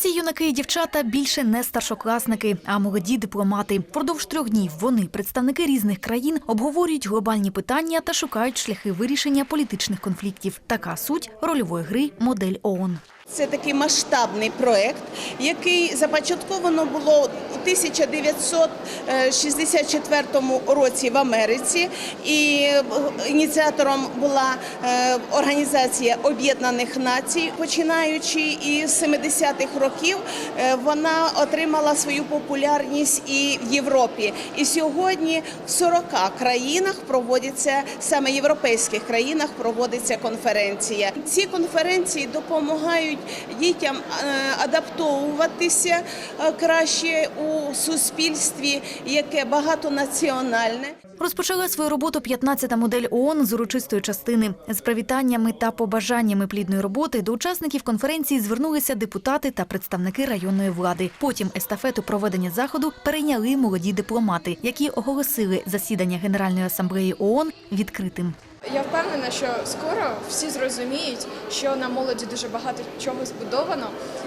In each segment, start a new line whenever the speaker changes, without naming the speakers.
Ці юнаки і дівчата більше не старшокласники, а молоді дипломати. Впродовж трьох днів вони, представники різних країн, обговорюють глобальні питання та шукають шляхи вирішення політичних конфліктів. Така суть рольової гри модель ООН.
Це такий масштабний проект, який започатковано було у 1964 році в Америці, і е, ініціатором була е, Організація Об'єднаних Націй. Починаючи із 70-х років, е, вона отримала свою популярність і в Європі. І сьогодні в 40 країнах проводиться саме європейських країнах проводиться конференція. Ці конференції допомагають дітям е, адаптовуватися е, краще у суспільстві, яке багатонаціональне.
Розпочала свою роботу 15-та модель ООН з урочистої частини. З привітаннями та побажаннями плідної роботи до учасників конференції звернулися депутати та представники районної влади. Потім естафету проведення заходу перейняли молоді дипломати, які оголосили засідання Генеральної асамблеї ООН відкритим.
Я впевнена, що скоро всі зрозуміють, що на молоді дуже багато чого збудовано,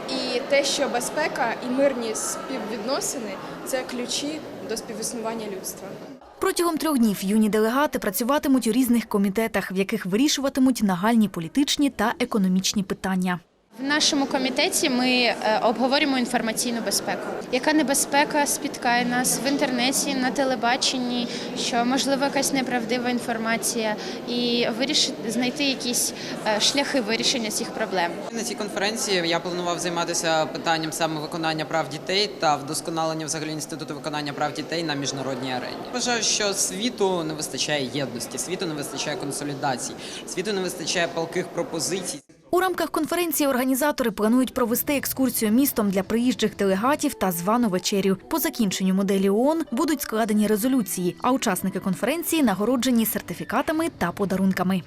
і те, що безпека і мирні співвідносини це ключі до співіснування людства.
Протягом трьох днів юні делегати працюватимуть у різних комітетах, в яких вирішуватимуть нагальні політичні та економічні питання.
В нашому комітеті ми е, обговорюємо інформаційну безпеку. Яка небезпека спіткає нас в інтернеті, на телебаченні, що можливо якась неправдива інформація, і вирішити знайти якісь е, шляхи вирішення цих проблем.
На цій конференції я планував займатися питанням саме виконання прав дітей та вдосконалення взагалі інституту виконання прав дітей на міжнародній арені. Вважаю, що світу не вистачає єдності, світу не вистачає консолідації, світу не вистачає палких пропозицій.
У рамках конференції організатори планують провести екскурсію містом для приїжджих делегатів та звану вечерю. По закінченню моделі ООН будуть складені резолюції, а учасники конференції нагороджені сертифікатами та подарунками.